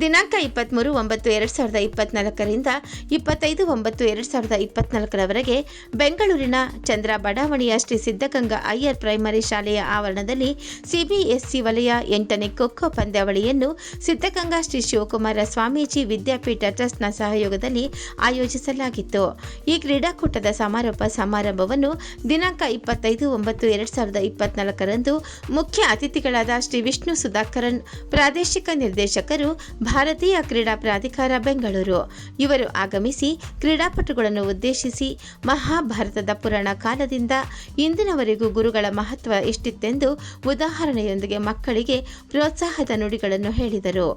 ದಿನಾಂಕ ಇಪ್ಪತ್ತ್ಮೂರು ಒಂಬತ್ತು ಎರಡು ಸಾವಿರದ ಇಪ್ಪತ್ನಾಲ್ಕರಿಂದ ಇಪ್ಪತ್ತೈದು ಒಂಬತ್ತು ಎರಡು ಸಾವಿರದ ಇಪ್ಪತ್ನಾಲ್ಕರವರೆಗೆ ಬೆಂಗಳೂರಿನ ಚಂದ್ರ ಬಡಾವಣೆಯ ಶ್ರೀ ಸಿದ್ಧಗಂಗಾ ಅಯ್ಯರ್ ಪ್ರೈಮರಿ ಶಾಲೆಯ ಆವರಣದಲ್ಲಿ ಸಿಬಿಎಸ್ಇ ವಲಯ ಎಂಟನೇ ಖೋಖೋ ಪಂದ್ಯಾವಳಿಯನ್ನು ಸಿದ್ಧಗಂಗಾ ಶ್ರೀ ಶಿವಕುಮಾರ ಸ್ವಾಮೀಜಿ ವಿದ್ಯಾಪೀಠ ಟ್ರಸ್ಟ್ನ ಸಹಯೋಗದಲ್ಲಿ ಆಯೋಜಿಸಲಾಗಿತ್ತು. ಈ ಕ್ರೀಡಾಕೂಟದ ಸಮಾರೋಪ ಸಮಾರಂಭವನ್ನು ದಿನಾಂಕ ಇಪ್ಪತ್ತೈದು ಒಂಬತ್ತು ಎರಡು ಸಾವಿರದ ಇಪ್ಪತ್ನಾಲ್ಕರಂದು ಮುಖ್ಯ ಅತಿಥಿಗಳಾದ ಶ್ರೀ ವಿಷ್ಣು ಸುಧಾಕರನ್, ಪ್ರಾದೇಶಿಕ ನಿರ್ದೇಶಕರು ಭಾರತೀಯ ಕ್ರೀಡಾ ಪ್ರಾಧಿಕಾರ ಬೆಂಗಳೂರು. ಇವರು ಆಗಮಿಸಿ ಕ್ರೀಡಾಪಟುಗಳನ್ನು ಉದ್ದೇಶಿಸಿ ಮಹಾಭಾರತದ ಪುರಾಣ ಕಾಲದಿಂದ ಇಂದಿನವರೆಗೂ ಗುರುಗಳ ಮಹತ್ವ ಎಷ್ಟಿತ್ತೆಂದು ಉದಾಹರಣೆಯೊಂದಿಗೆ ಮಕ್ಕಳಿಗೆ ಪ್ರೋತ್ಸಾಹದ ನುಡಿಗಳನ್ನು ಹೇಳಿದರು.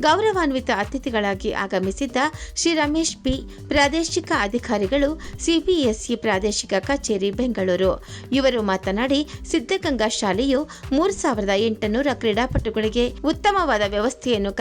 ಗೌರವಾನ್ವಿತ ಅತಿಥಿಗಳಾಗಿ ಆಗಮಿಸಿದ್ದ ಶ್ರೀ ರಮೇಶ್ ಪಿ, ಪ್ರಾದೇಶಿಕ ಅಧಿಕಾರಿಗಳು, ಸಿಬಿಎಸ್ಇ ಪ್ರಾದೇಶಿಕ ಕಚೇರಿ ಬೆಂಗಳೂರು. ಇವರು ಮಾತನಾಡಿ, ಸಿದ್ಧಗಂಗಾ ಶಾಲೆಯು ಮೂರು ಸಾವಿರದ ಎಂಟುನೂರ ಕ್ರೀಡಾಪಟುಗಳಿಗೆ ಉತ್ತಮವಾದ ವ್ಯವಸ್ಥೆಯನ್ನು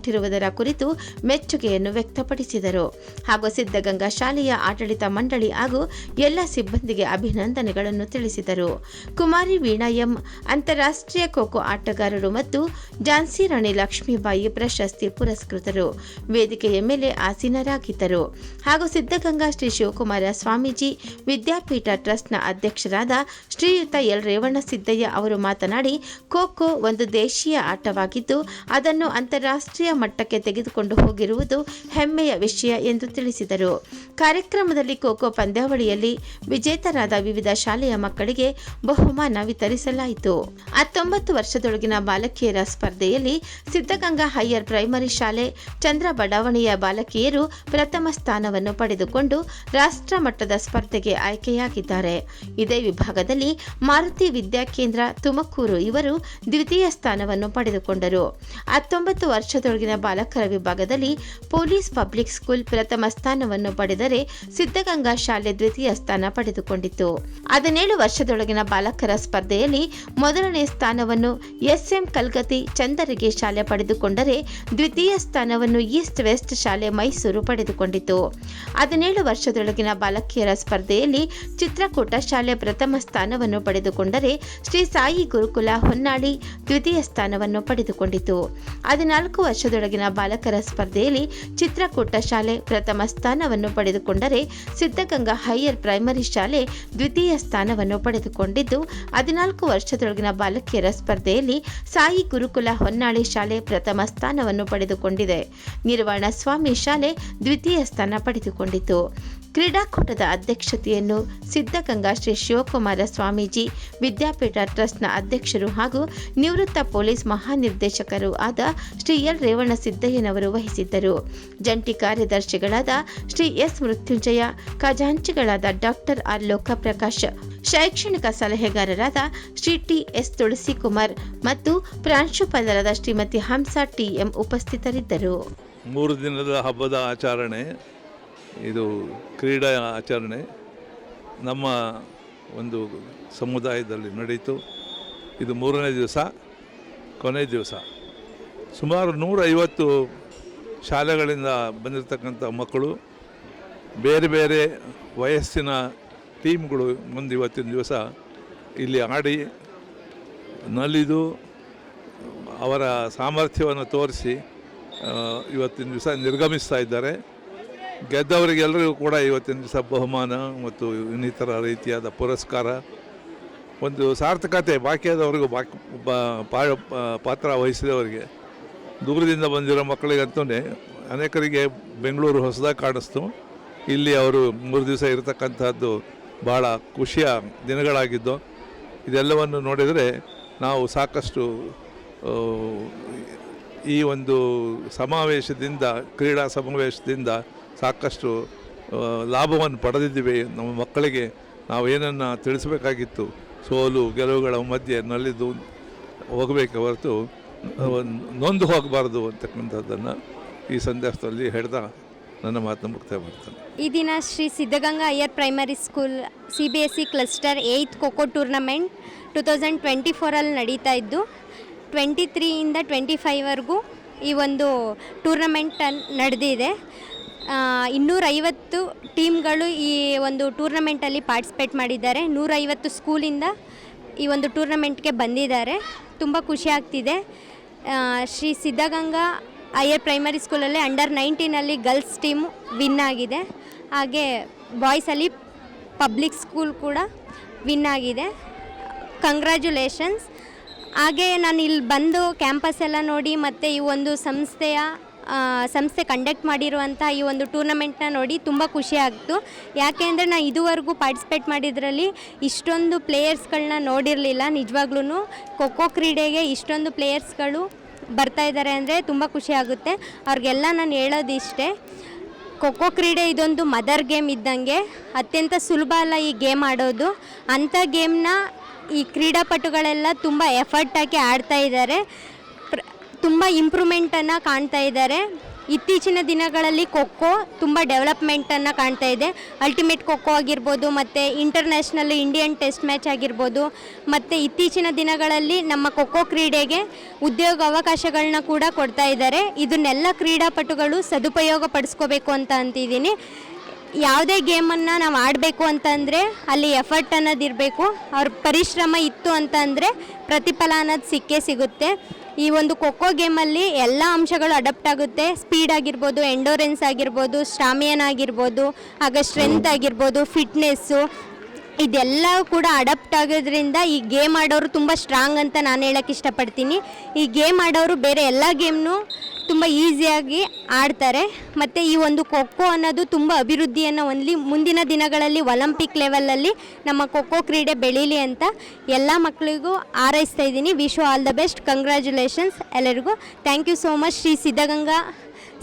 ಕಲ್ಪಿಸಿಕೊಟ್ಟಿರುವುದರ ಕುರಿತು ಮೆಚ್ಚುಗೆಯನ್ನು ವ್ಯಕ್ತಪಡಿಸಿದರು. ಹಾಗೂ ಸಿದ್ಧಗಂಗಾ ಶಾಲೆಯ ಆಡಳಿತ ಮಂಡಳಿ ಹಾಗೂ ಎಲ್ಲ ಸಿಬ್ಬಂದಿಗೆ ಅಭಿನಂದನೆಗಳನ್ನು ತಿಳಿಸಿದರು. ಕುಮಾರಿ ವೀಣಾ ಎಂ, ಅಂತಾರಾಷ್ಟ್ರೀಯ ಖೋಖೋ ಆಟಗಾರರು ಮತ್ತು ಝಾನ್ಸಿ ರಾಣಿ ಲಕ್ಷ್ಮೀಬಾಯಿ ಪ್ರಶಸ್ತಿ ಪುರಸ್ಕೃತರು. ವೇದಿಕೆಯ ಮೇಲೆ ಆಸೀನರಾಗಿದ್ದರು. ಹಾಗೂ ಸಿದ್ಧಗಂಗಾ ಶ್ರೀ ಶಿವಕುಮಾರ ಸ್ವಾಮೀಜಿ ವಿದ್ಯಾಪೀಠ ಟ್ರಸ್ಟ್ನ ಅಧ್ಯಕ್ಷರಾದ ಶ್ರೀಯುತ ಎಲ್ ರೇವಣ್ಣ ಸಿದ್ದಯ್ಯ ಅವರು ಮಾತನಾಡಿ, ಖೋಖೋ ಒಂದು ದೇಶೀಯ ಆಟವಾಗಿದ್ದು, ಅದನ್ನು ಅಂತಾರಾಷ್ಟ್ರೀಯ ಮಟ್ಟಕ್ಕೆ ತೆಗೆದುಕೊಂಡು ಹೋಗಿರುವುದು ಹೆಮ್ಮೆಯ ವಿಷಯ ಎಂದು ತಿಳಿಸಿದರು. ಕಾರ್ಯಕ್ರಮದಲ್ಲಿ ಖೋಖೋ ಪಂದ್ಯಾವಳಿಯಲ್ಲಿ ವಿಜೇತರಾದ ವಿವಿಧ ಶಾಲೆಯ ಮಕ್ಕಳಿಗೆ ಬಹುಮಾನ ವಿತರಿಸಲಾಯಿತು. ಹತ್ತೊಂಬತ್ತು ವರ್ಷದೊಳಗಿನ ಬಾಲಕಿಯರ ಸ್ಪರ್ಧೆಯಲ್ಲಿ ಸಿದ್ಧಗಂಗಾ ಹೈಯರ್ ಪ್ರೈಮರಿ ಶಾಲೆ ಚಂದ್ರ ಬಡಾವಣೆಯ ಬಾಲಕಿಯರು ಪ್ರಥಮ ಸ್ಥಾನವನ್ನು ಪಡೆದುಕೊಂಡು ರಾಷ್ಟ್ರ ಮಟ್ಟದ ಸ್ಪರ್ಧೆಗೆ ಆಯ್ಕೆಯಾಗಿದ್ದಾರೆ. ಇದೇ ವಿಭಾಗದಲ್ಲಿ ಮಾರುತಿ ವಿದ್ಯಾಕೇಂದ್ರ ತುಮಕೂರು ಇವರು ದ್ವಿತೀಯ ಸ್ಥಾನವನ್ನು ಪಡೆದುಕೊಂಡರು. ಹತ್ತೊಂಬತ್ತು ವರ್ಷದೊಳಗಿನ ಬಾಲಕರ ವಿಭಾಗದಲ್ಲಿ ಪೊಲೀಸ್ ಪಬ್ಲಿಕ್ ಸ್ಕೂಲ್ ಪ್ರಥಮ ಸ್ಥಾನವನ್ನು ಪಡೆದರೆ ಸಿದ್ಧಗಂಗಾ ಶಾಲೆ ದ್ವಿತೀಯ ಸ್ಥಾನ ಪಡೆದುಕೊಂಡಿತು. ಹದಿನೇಳು ವರ್ಷದೊಳಗಿನ ಬಾಲಕರ ಸ್ಪರ್ಧೆಯಲ್ಲಿ ಮೊದಲನೇ ಸ್ಥಾನವನ್ನು ಎಸ್ಎಂ ಕಲ್ಗತಿ ಚಂದರಿಗೆ ಶಾಲೆ ಪಡೆದುಕೊಂಡರೆ ದ್ವಿತೀಯ ಸ್ಥಾನವನ್ನು ಈಸ್ಟ್ ವೆಸ್ಟ್ ಶಾಲೆ ಮೈಸೂರು ಪಡೆದುಕೊಂಡಿತು. ಹದಿನೇಳು ವರ್ಷದೊಳಗಿನ ಬಾಲಕಿಯರ ಸ್ಪರ್ಧೆಯಲ್ಲಿ ಚಿತ್ರಕೂಟ ಶಾಲೆ ಪ್ರಥಮ ಸ್ಥಾನವನ್ನು ಪಡೆದುಕೊಂಡರೆ ಶ್ರೀ ಸಾಯಿ ಗುರುಕುಲ ಹೊನ್ನಾಳಿ ದ್ವಿತೀಯ ಸ್ಥಾನವನ್ನು ಪಡೆದುಕೊಂಡಿತು. ಹದಿನಾಲ್ಕು ವರ್ಷದೊಳಗಿನ ಬಾಲಕರ ಸ್ಪರ್ಧೆಯಲ್ಲಿ ಚಿತ್ರಕೂಟ ಶಾಲೆ ಪ್ರಥಮ ಸ್ಥಾನವನ್ನು ಪಡೆದುಕೊಂಡರೆ ಸಿದ್ಧಗಂಗಾ ಹೈಯರ್ ಪ್ರೈಮರಿ ಶಾಲೆ ದ್ವಿತೀಯ ಸ್ಥಾನವನ್ನು ಪಡೆದುಕೊಂಡಿದ್ದು, ಹದಿನಾಲ್ಕು ವರ್ಷದೊಳಗಿನ ಬಾಲಕಿಯರ ಸ್ಪರ್ಧೆಯಲ್ಲಿ ಸಾಯಿ ಗುರುಕುಲ ಹೊನ್ನಾಳಿ ಶಾಲೆ ಪ್ರಥಮ ಸ್ಥಾನವನ್ನು ಪಡೆದುಕೊಂಡಿದೆ. ನಿರ್ವಾಣ ಸ್ವಾಮಿ ಶಾಲೆ ದ್ವಿತೀಯ ಸ್ಥಾನ ಪಡೆದುಕೊಂಡಿತು. ಕ್ರೀಡಾಕೂಟದ ಅಧ್ಯಕ್ಷತೆಯನ್ನು ಸಿದ್ಧಗಂಗಾ ಶ್ರೀ ಶಿವಕುಮಾರ ಸ್ವಾಮೀಜಿ, ವಿದ್ಯಾಪೀಠ ಟ್ರಸ್ಟ್ನ ಅಧ್ಯಕ್ಷರು ಹಾಗೂ ನಿವೃತ್ತ ಪೊಲೀಸ್ ಮಹಾನಿರ್ದೇಶಕರು ಆದ ಶ್ರೀ ಎಲ್ ರೇವಣ್ಣ ಸಿದ್ದಯ್ಯನವರು ವಹಿಸಿದ್ದರು. ಜಂಟಿ ಕಾರ್ಯದರ್ಶಿಗಳಾದ ಶ್ರೀ ಎಸ್ ಮೃತ್ಯುಂಜಯ, ಖಜಾಂಚಿಗಳಾದ ಡಾಕ್ಟರ್ ಆರ್ ಲೋಕಪ್ರಕಾಶ್, ಶೈಕ್ಷಣಿಕ ಸಲಹೆಗಾರರಾದ ಶ್ರೀ ಟಿ ಎಸ್ ತುಳಸಿಕುಮಾರ್ ಮತ್ತು ಪ್ರಾಂಶುಪಾಲರಾದ ಶ್ರೀಮತಿ ಹಂಸಾ ಟಿಎಂ ಉಪಸ್ಥಿತರಿದ್ದರು. ಮೂರು ದಿನದ ಹಬ್ಬದ ಆಚರಣೆ ಇದು ಕ್ರೀಡಾ ಆಚರಣೆ ನಮ್ಮ ಒಂದು ಸಮುದಾಯದಲ್ಲಿ ನಡೆಯಿತು ಇದು ಮೂರನೇ ದಿವಸ, ಕೊನೆ ದಿವಸ. ಸುಮಾರು ನೂರೈವತ್ತು ಶಾಲೆಗಳಿಂದ ಬಂದಿರತಕ್ಕಂಥ ಮಕ್ಕಳು, ಬೇರೆ ಬೇರೆ ವಯಸ್ಸಿನ ಟೀಮ್ಗಳು ಮುಂದೆ ಇವತ್ತಿನ ದಿವಸ ಇಲ್ಲಿ ಆಡಿ ನಲಿದು ಅವರ ಸಾಮರ್ಥ್ಯವನ್ನು ತೋರಿಸಿ ಇವತ್ತಿನ ದಿವಸ ನಿರ್ಗಮಿಸ್ತಾ ಇದ್ದಾರೆ. ಗೆದ್ದವರಿಗೆಲ್ಲರಿಗೂ ಕೂಡ ಇವತ್ತಿನ ದಿವಸ ಬಹುಮಾನ ಮತ್ತು ಇನ್ನಿತರ ರೀತಿಯಾದ ಪುರಸ್ಕಾರ. ಒಂದು ಸಾರ್ಥಕತೆ ಬಾಕಿಯಾದವರಿಗೂ ಬಾಕಿ ಪಾತ್ರ ವಹಿಸಿದವರಿಗೆ. ದೂರದಿಂದ ಬಂದಿರೋ ಮಕ್ಕಳಿಗಂತೂ ಅನೇಕರಿಗೆ ಬೆಂಗಳೂರು ಹೊಸದಾಗಿ ಕಾಣಿಸ್ತು. ಇಲ್ಲಿ ಅವರು ಮೂರು ದಿವಸ ಇರತಕ್ಕಂಥದ್ದು ಭಾಳ ಖುಷಿಯ ದಿನಗಳಾಗಿದ್ದು, ಇದೆಲ್ಲವನ್ನು ನೋಡಿದರೆ ನಾವು ಸಾಕಷ್ಟು ಈ ಒಂದು ಸಮಾವೇಶದಿಂದ, ಕ್ರೀಡಾ ಸಮಾವೇಶದಿಂದ ಸಾಕಷ್ಟು ಲಾಭವನ್ನು ಪಡೆದಿದ್ದೀವಿ. ನಮ್ಮ ಮಕ್ಕಳಿಗೆ ನಾವು ಏನನ್ನು ತಿಳಿಸಬೇಕಾಗಿತ್ತು, ಸೋಲು, ಗೆಲುವುಗಳ ಮಧ್ಯೆ ನಲಿದು ಹೋಗಬೇಕೆ ಹೊರತು ನೊಂದು ಹೋಗಬಾರ್ದು ಅಂತಕ್ಕಂಥದ್ದನ್ನು ಈ ಸಂದರ್ಭದಲ್ಲಿ ಹೇಳ್ತಾ ನನ್ನ ಮಾತನ್ನು ಮುಕ್ತಾಯ ಮಾಡ್ತಾನೆ. ಈ ದಿನ Shri Siddaganga higher primary school C B S C cluster eight kho-kho tournament two thousand twenty ಫೋರಲ್ಲಿ ನಡೀತಾ ಇದ್ದು, ಟ್ವೆಂಟಿ ತ್ರೀಯಿಂದ ಟ್ವೆಂಟಿ ಫೈವ್ವರೆಗೂ ಈ ಒಂದು ಟೂರ್ನಮೆಂಟ್ ನಡೆದಿದೆ. ಇನ್ನೂರೈವತ್ತು ಟೀಮ್ಗಳು ಈ ಒಂದು ಟೂರ್ನಮೆಂಟಲ್ಲಿ ಪಾರ್ಟಿಸಿಪೇಟ್ ಮಾಡಿದ್ದಾರೆ. ನೂರೈವತ್ತು ಸ್ಕೂಲಿಂದ ಈ ಒಂದು ಟೂರ್ನಮೆಂಟ್ಗೆ ಬಂದಿದ್ದಾರೆ. ತುಂಬ ಖುಷಿ ಆಗ್ತಿದೆ. ಶ್ರೀ ಸಿದ್ಧಗಂಗಾ ಹೈಯರ್ ಪ್ರೈಮರಿ ಸ್ಕೂಲಲ್ಲಿ ಅಂಡರ್ ನೈನ್ಟೀನಲ್ಲಿ ಗರ್ಲ್ಸ್ ಟೀಮು ವಿನ್ ಆಗಿದೆ. ಹಾಗೆ ಬಾಯ್ಸಲ್ಲಿ ಪಬ್ಲಿಕ್ ಸ್ಕೂಲ್ ಕೂಡ ವಿನ್ ಆಗಿದೆ. ಕಂಗ್ರ್ಯಾಚುಲೇಷನ್ಸ್ ಹಾಗೆ ನಾನು ಇಲ್ಲಿ ಬಂದು ಕ್ಯಾಂಪಸ್ ಎಲ್ಲ ನೋಡಿ ಮತ್ತು ಈ ಒಂದು ಸಂಸ್ಥೆಯ ಸಂಸ್ಥೆ ಕಂಡಕ್ಟ್ ಮಾಡಿರುವಂಥ ಈ ಒಂದು ಟೂರ್ನಮೆಂಟ್ನ ನೋಡಿ ತುಂಬ ಖುಷಿ ಆಗ್ತು. ಯಾಕೆ ಅಂದರೆ ನಾನು ಇದುವರೆಗೂ ಪಾರ್ಟಿಸಿಪೇಟ್ ಮಾಡಿದ್ರಲ್ಲಿ ಇಷ್ಟೊಂದು ಪ್ಲೇಯರ್ಸ್ಗಳನ್ನ ನೋಡಿರಲಿಲ್ಲ. ನಿಜವಾಗ್ಲೂ ಖೋಖೋ ಕ್ರೀಡೆಗೆ ಇಷ್ಟೊಂದು ಪ್ಲೇಯರ್ಸ್ಗಳು ಬರ್ತಾ ಇದ್ದಾರೆ ಅಂದರೆ ತುಂಬ ಖುಷಿ ಆಗುತ್ತೆ. ಅವ್ರಿಗೆಲ್ಲ ನಾನು ಹೇಳೋದಿಷ್ಟೇ, ಖೋಖೋ ಕ್ರೀಡೆ ಇದೊಂದು ಮದರ್ ಗೇಮ್ ಇದ್ದಂಗೆ, ಅತ್ಯಂತ ಸುಲಭ ಅಲ್ಲ ಈ ಗೇಮ್ ಆಡೋದು. ಅಂಥ ಗೇಮ್ನ ಈ ಕ್ರೀಡಾಪಟುಗಳೆಲ್ಲ ತುಂಬ ಎಫರ್ಟ್ ಹಾಕಿ ಆಡ್ತಾ ಇದ್ದಾರೆ ತುಂಬ ಇಂಪ್ರೂವ್ಮೆಂಟನ್ನು ಕಾಣ್ತಾ ಇದ್ದಾರೆ ಇತ್ತೀಚಿನ ದಿನಗಳಲ್ಲಿ ಖೋಖೋ ತುಂಬ ಡೆವಲಪ್ಮೆಂಟನ್ನು ಕಾಣ್ತಾ ಇದೆ. ಅಲ್ಟಿಮೇಟ್ ಖೋಖೋ ಆಗಿರ್ಬೋದು, ಮತ್ತು ಇಂಟರ್ನ್ಯಾಷನಲ್ ಇಂಡಿಯನ್ ಟೆಸ್ಟ್ ಮ್ಯಾಚ್ ಆಗಿರ್ಬೋದು, ಮತ್ತು ಇತ್ತೀಚಿನ ದಿನಗಳಲ್ಲಿ ನಮ್ಮ ಖೋಖೋ ಕ್ರೀಡೆಗೆ ಉದ್ಯೋಗ ಅವಕಾಶಗಳನ್ನ ಕೂಡ ಕೊಡ್ತಾ ಇದ್ದಾರೆ ಇದನ್ನೆಲ್ಲ ಕ್ರೀಡಾಪಟುಗಳು ಸದುಪಯೋಗ ಪಡಿಸ್ಕೋಬೇಕು ಅಂತ ಅಂತಿದ್ದೀನಿ. ಯಾವುದೇ ಗೇಮನ್ನು ನಾವು ಆಡಬೇಕು ಅಂತಂದರೆ ಅಲ್ಲಿ ಎಫರ್ಟ್ ಅನ್ನೋದಿರಬೇಕು ಅವ್ರ ಪರಿಶ್ರಮ ಇತ್ತು ಅಂತಂದರೆ ಪ್ರತಿಫಲ ಅನ್ನೋದು ಸಿಕ್ಕೇ ಸಿಗುತ್ತೆ. ಈ ಒಂದು ಖೋಖೋ ಗೇಮಲ್ಲಿ ಎಲ್ಲ ಅಂಶಗಳು ಅಡಪ್ಟ್ ಆಗುತ್ತೆ. ಸ್ಪೀಡ್ ಆಗಿರ್ಬೋದು ಎಂಡೋರೆನ್ಸ್ ಆಗಿರ್ಬೋದು ಸ್ಟಾಮಿಯನ್ ಆಗಿರ್ಬೋದು, ಆಗ ಸ್ಟ್ರೆಂತ್ ಆಗಿರ್ಬೋದು ಫಿಟ್ನೆಸ್ಸು ಇದೆಲ್ಲ ಕೂಡ ಅಡಪ್ಟ್ ಆಗೋದ್ರಿಂದ ಈ ಗೇಮ್ ಆಡೋರು ತುಂಬ ಸ್ಟ್ರಾಂಗ್ ಅಂತ ನಾನು ಹೇಳಕ್ಕೆ ಇಷ್ಟಪಡ್ತೀನಿ. ಈ ಗೇಮ್ ಆಡೋರು ಬೇರೆ ಎಲ್ಲ ಗೇಮ್ನು ತುಂಬ ಈಸಿಯಾಗಿ ಆಡ್ತಾರೆ. ಮತ್ತು ಈ ಒಂದು ಖೋಖೋ ಅನ್ನೋದು ತುಂಬ ಅಭಿವೃದ್ಧಿಯನ್ನು ಹೊಂದಲಿ, ಮುಂದಿನ ದಿನಗಳಲ್ಲಿ ಒಲಿಂಪಿಕ್ ಲೆವೆಲಲ್ಲಿ ನಮ್ಮ ಖೋಖೋ ಕ್ರೀಡೆ ಬೆಳೀಲಿ ಅಂತ ಎಲ್ಲ ಮಕ್ಕಳಿಗೂ ಹಾರೈಸ್ತಾ ಇದ್ದೀನಿ. Wish all the best. Congratulations ಎಲ್ಲರಿಗೂ. Thank you so much Shri Siddaganga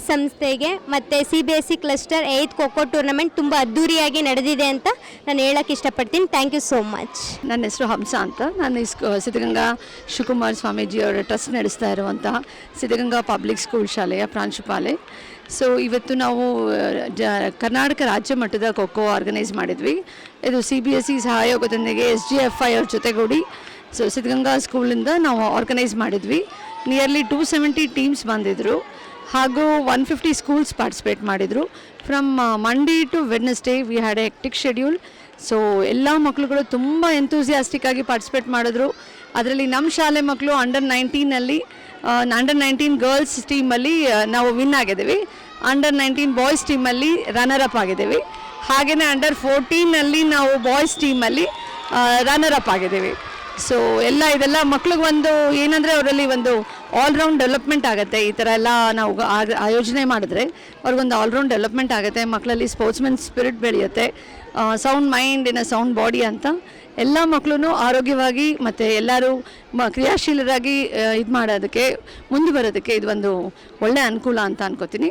ಸಂಸ್ಥೆಗೆ ಮತ್ತು C B S C cluster eight kho-kho tournament ತುಂಬ ಅದ್ಧೂರಿಯಾಗಿ ನಡೆದಿದೆ ಅಂತ ನಾನು ಹೇಳಕ್ಕೆ ಇಷ್ಟಪಡ್ತೀನಿ. ಥ್ಯಾಂಕ್ ಯು ಸೋ ಮಚ್ ನನ್ನ ಹೆಸರು ಹಂಸ ಅಂತ. ನಾನು ಇಸ್ಕೋ ಸಿದ್ಧಗಂಗಾ ಶಿವಕುಮಾರ್ ಸ್ವಾಮೀಜಿಯವರ ಟ್ರಸ್ಟ್ ನಡೆಸ್ತಾ ಇರುವಂತಹ ಸಿದ್ಧಗಂಗಾ ಪಬ್ಲಿಕ್ ಸ್ಕೂಲ್ ಶಾಲೆಯ ಪ್ರಾಂಶುಪಾಲೆ ಸೊ ಇವತ್ತು ನಾವು ಜ, ಕರ್ನಾಟಕ ರಾಜ್ಯ ಮಟ್ಟದ ಖೋಖೋ ಆರ್ಗನೈಸ್ ಮಾಡಿದ್ವಿ. ಇದು ಸಿ ಬಿ ಎಸ್ ಸಿ ಸಹಯೋಗದೊಂದಿಗೆ ಎಸ್ ಜಿ ಎಫ್ ಐ ಅವ್ರ ಜೊತೆಗೂಡಿ ಸೊ ಸಿದ್ಧಗಂಗಾ ಸ್ಕೂಲಿಂದ ನಾವು ಆರ್ಗನೈಸ್ ಮಾಡಿದ್ವಿ. ನಿಯರ್ಲಿ ಟೂ ಸೆವೆಂಟಿ ಟೀಮ್ಸ್ ಬಂದಿದ್ದರು ಹಾಗೂ ಒನ್ ಫಿಫ್ಟಿ ಸ್ಕೂಲ್ಸ್ ಪಾರ್ಟಿಸಿಪೇಟ್ ಮಾಡಿದರು. From Monday to Wednesday we had a tight schedule so ಎಲ್ಲ ಮಕ್ಕಳುಗಳು ತುಂಬ ಎಂಥೂಸಿಯಾಸ್ಟಿಕ್ ಆಗಿ ಪಾರ್ಟಿಸಿಪೇಟ್ ಮಾಡಿದ್ರು. ಅದರಲ್ಲಿ ನಮ್ಮ ಶಾಲೆ ಮಕ್ಕಳು ಅಂಡರ್ ನೈನ್ಟೀನಲ್ಲಿ ಅಂಡರ್ ನೈನ್ಟೀನ್ ಗರ್ಲ್ಸ್ ಟೀಮಲ್ಲಿ ನಾವು ವಿನ್ ಆಗಿದ್ದೀವಿ. ಅಂಡರ್ ನೈನ್ಟೀನ್ ಬಾಯ್ಸ್ ಟೀಮಲ್ಲಿ ರನ್ನರ್ ಅಪ್ ಆಗಿದ್ದೀವಿ. ಹಾಗೆಯೇ ಅಂಡರ್ ಫೋರ್ಟೀನಲ್ಲಿ ನಾವು ಬಾಯ್ಸ್ ಟೀಮಲ್ಲಿ ರನ್ನರ್ ಅಪ್ ಆಗಿದ್ದೀವಿ. ಸೊ ಎಲ್ಲ ಇದೆಲ್ಲ ಮಕ್ಳಿಗೆ ಒಂದು ಏನಂದರೆ ಅವರಲ್ಲಿ ಒಂದು ಆಲ್ರೌಂಡ್ ಡೆವಲಪ್ಮೆಂಟ್ ಆಗುತ್ತೆ. ಈ ಥರ ಎಲ್ಲ ನಾವು ಆಯೋಜನೆ ಮಾಡಿದ್ರೆ ಅವ್ರಿಗೊಂದು ಆಲ್ರೌಂಡ್ ಡೆವಲಪ್ಮೆಂಟ್ ಆಗುತ್ತೆ. ಮಕ್ಕಳಲ್ಲಿ ಸ್ಪೋರ್ಟ್ಸ್ಮನ್ ಸ್ಪಿರಿಟ್ ಬೆಳೆಯುತ್ತೆ. Sound mind in a sound body ಅಂತ ಎಲ್ಲ ಮಕ್ಕಳು ಆರೋಗ್ಯವಾಗಿ ಮತ್ತು ಎಲ್ಲರೂ ಮ, ಕ್ರಿಯಾಶೀಲರಾಗಿ ಇದು ಮಾಡೋದಕ್ಕೆ ಮುಂದೆ ಬರೋದಕ್ಕೆ ಇದು ಒಂದು ಒಳ್ಳೆಯ ಅನುಕೂಲ ಅಂತ ಅನ್ಕೋತೀನಿ.